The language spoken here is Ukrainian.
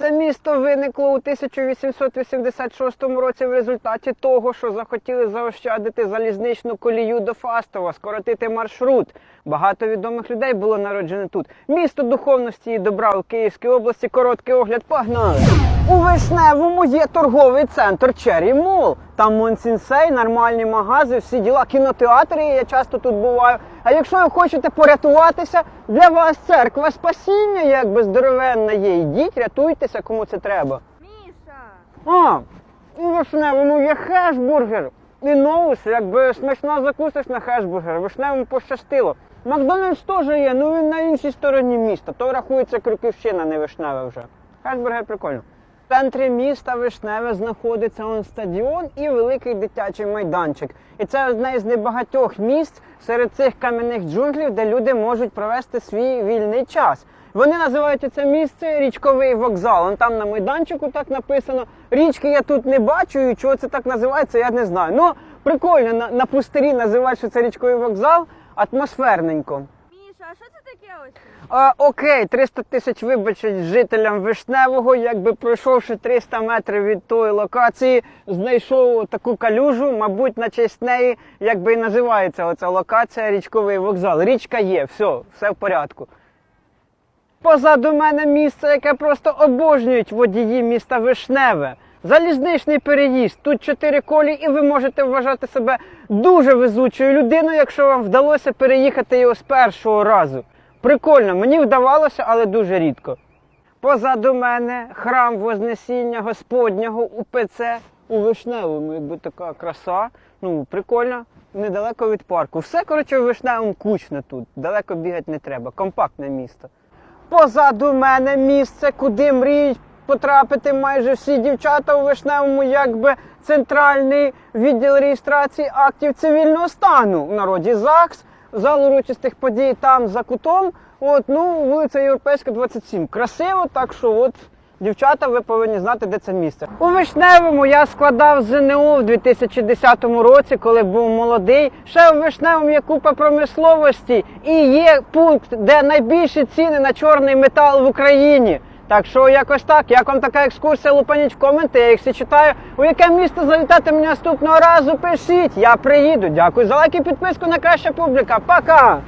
Це місто виникло у 1886 році в результаті того, що захотіли заощадити залізничну колію до Фастова, скоротити маршрут. Багато відомих людей було народжено тут. Місто духовності і добра у Київській області. Короткий огляд. Погнали! У Вишневому є торговий центр Черрі Мол. Там Монсінсей, нормальні магази, всі діла, кінотеатри. Я часто тут буваю. А якщо ви хочете порятуватися, для вас церква спасіння, якби здоровенна є. Йдіть, рятуйтеся, кому це треба. Міша! А, у Вишневому є хешбургер. І ноус, якби смачно закусиш на хешбургер. Вишневому пощастило. Макдональдс теж є, ну він на іншій стороні міста. То рахується Крюківщина, не Вишневе вже. Хешбургер прикольно. В центрі міста Вишневе знаходиться он стадіон і великий дитячий майданчик. І це одне із небагатьох місць серед цих кам'яних джунглів, де люди можуть провести свій вільний час. Вони називають це місце річковий вокзал. Он там на майданчику так написано. Річки я тут не бачу, і чого це так називається, я не знаю. Ну, прикольно, на, на пустирі називають, що це річковий вокзал, атмосферненько. Міша, а що це таке ось? А, окей, 300 тисяч вибачень жителям Вишневого, якби пройшовши 300 метрів від тої локації, знайшов таку калюжу, мабуть, на честь неї, якби і називається оця локація річковий вокзал. Річка є, все, все в порядку. Позаду мене місце, яке просто обожнюють водії міста Вишневе. Залізничний переїзд. Тут чотири колі, і ви можете вважати себе дуже везучою людиною, якщо вам вдалося переїхати його з першого разу. Прикольно, мені вдавалося, але дуже рідко. Позаду мене храм Вознесіння Господнього УПЦ у Вишневому, якби така краса. Ну, прикольно, недалеко від парку. Все, коротше, у Вишневому кучно тут. Далеко бігати не треба. Компактне місто. Позаду мене місце, куди мріють потрапити майже всі дівчата у Вишневому, якби центральний відділ реєстрації актів цивільного стану. В народі ЗАГС, зал урочистих подій там за кутом. От, ну, вулиця Європейська, 27. Красиво, так що от. Дівчата, ви повинні знати, де це місце. У Вишневому я складав ЗНО в 2010 році, коли був молодий. Ще у Вишневому є купа промисловості і є пункт, де найбільші ціни на чорний метал в Україні. Так що якось так, як вам така екскурсія, лупаніть в коменти, я їх всі читаю. У яке місто залітати мені наступного разу? Пишіть, я приїду. Дякую за лайк і підписку на краща публіка. Пока!